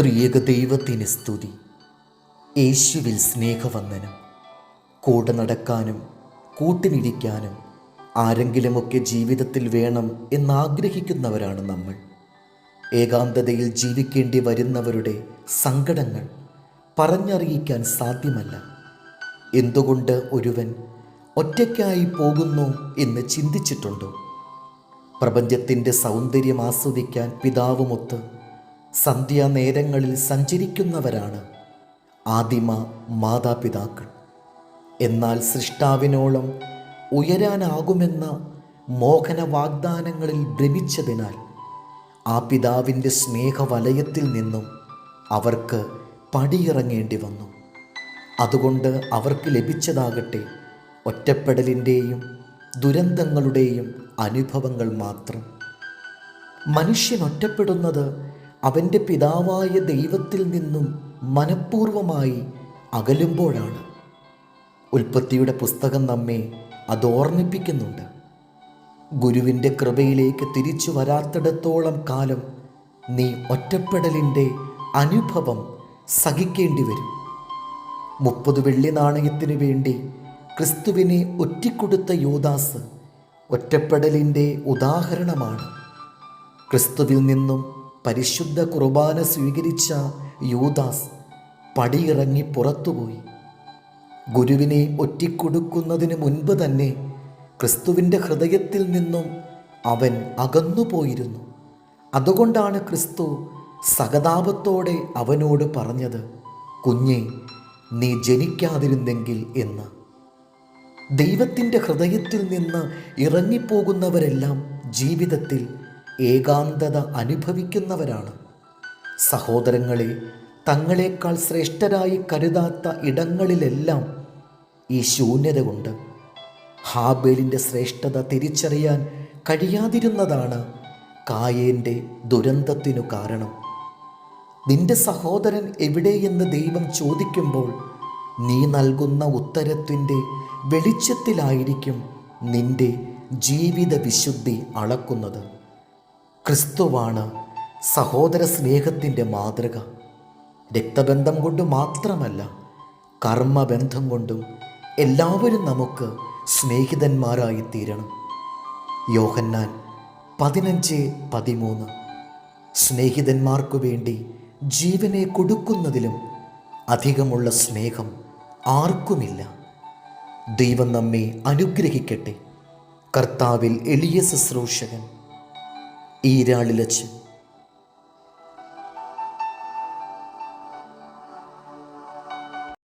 ത്രിയേക ദൈവത്തിന് സ്തുതി. യേശുവിൽ സ്നേഹവന്ദനം. കൂടെ നടക്കാനും കൂട്ടിനിരിക്കാനും ആരെങ്കിലുമൊക്കെ ജീവിതത്തിൽ വേണം എന്നാഗ്രഹിക്കുന്നവരാണ് നമ്മൾ. ഏകാന്തതയിൽ ജീവിക്കേണ്ടി വരുന്നവരുടെ സങ്കടങ്ങൾ പറഞ്ഞറിയിക്കാൻ സാധ്യമല്ല. എന്തുകൊണ്ട് ഒരുവൻ ഒറ്റയ്ക്കായി പോകുന്നു എന്ന് ചിന്തിച്ചിട്ടുണ്ടോ? പ്രപഞ്ചത്തിന്റെ സൗന്ദര്യം ആസ്വദിക്കാൻ പിതാവുമൊത്ത് സന്ധ്യാനേരങ്ങളിൽ സഞ്ചരിക്കുന്നവരാണ് ആദിമ മാതാപിതാക്കൾ. എന്നാൽ സൃഷ്ടാവിനോളം ഉയരാനാകുമെന്ന മോഹന വാഗ്ദാനങ്ങളിൽ ഭ്രമിച്ചതിനാൽ ആ പിതാവിന്റെ സ്നേഹവലയത്തിൽ നിന്നും അവർക്ക് പടിയിറങ്ങേണ്ടി വന്നു. അതുകൊണ്ട് അവർക്ക് ലഭിച്ചതാകട്ടെ ഒറ്റപ്പെടലിന്റെയും ദുരന്തങ്ങളുടെയും അനുഭവങ്ങൾ മാത്രം. മനുഷ്യൻ ഒറ്റപ്പെടുന്നത് അവന്റെ പിതാവായ ദൈവത്തിൽ നിന്നും മനഃപൂർവമായി അകലുമ്പോഴാണ്. ഉൽപ്പത്തിയുടെ പുസ്തകം നമ്മെ അത് ഓർമ്മിപ്പിക്കുന്നുണ്ട്. ഗുരുവിന്റെ കൃപയിലേക്ക് തിരിച്ചു വരാത്തിടത്തോളം കാലം നീ ഒറ്റപ്പെടലിന്റെ അനുഭവം സഹിക്കേണ്ടി വരും. മുപ്പത് വെള്ളി നാണയത്തിനു വേണ്ടി ക്രിസ്തുവിനെ ഒറ്റിക്കൊടുത്ത യോദാസ് ഒറ്റപ്പെടലിന്റെ ഉദാഹരണമാണ്. ക്രിസ്തുവിൽ നിന്നും പരിശുദ്ധ കുർബാന സ്വീകരിച്ച യൂദാസ് പടിയിറങ്ങി പുറത്തുപോയി. ഗുരുവിനെ ഒറ്റിക്കൊടുക്കുന്നതിന് മുൻപ് തന്നെ ക്രിസ്തുവിന്റെ ഹൃദയത്തിൽ നിന്നും അവൻ അകന്നുപോയിരുന്നു. അതുകൊണ്ടാണ് ക്രിസ്തു സഹതാപത്തോടെ അവനോട് പറഞ്ഞത് കുഞ്ഞെ നീ ജനിക്കാതിരുന്നെങ്കിൽ എന്ന്. ദൈവത്തിന്റെ ഹൃദയത്തിൽ നിന്ന് ഇറങ്ങിപ്പോകുന്നവരെല്ലാം ജീവിതത്തിൽ ഏകാന്തത അനുഭവിക്കുന്നവരാണ്. സഹോദരങ്ങളെ തങ്ങളെക്കാൾ ശ്രേഷ്ഠരായി കരുതാത്ത ഇടങ്ങളിലെല്ലാം ഈ ശൂന്യത കൊണ്ട് ഹാബേലിന്റെ ശ്രേഷ്ഠത തിരിച്ചറിയാൻ കഴിയാതിരുന്നതാണ് കായേന്റെ ദുരന്തത്തിനു കാരണം. നിന്റെ സഹോദരൻ എവിടെയെന്ന് ദൈവം ചോദിക്കുമ്പോൾ നീ നൽകുന്ന ഉത്തരത്തിന്റെ വെളിച്ചത്തിലായിരിക്കും നിന്റെ ജീവിത വിശുദ്ധി അളക്കുന്നത്. ക്രിസ്തുവാണ് സഹോദര സ്നേഹത്തിന്റെ മാതൃക. രക്തബന്ധം കൊണ്ട് മാത്രമല്ല കർമ്മബന്ധം കൊണ്ടും എല്ലാവരും നമുക്ക് സ്നേഹിതന്മാരായി തീരണം. യോഹന്നാൻ പതിനഞ്ച് പതിമൂന്ന്. സ്നേഹിതന്മാർക്കു വേണ്ടി ജീവനെ കൊടുക്കുന്നതിലും അധികമുള്ള സ്നേഹം ആർക്കുമില്ല. ദൈവം നമ്മെ അനുഗ്രഹിക്കട്ടെ. കർത്താവിൽ എളിയ ശുശ്രൂഷകൻ ഈരാളിലച്ച്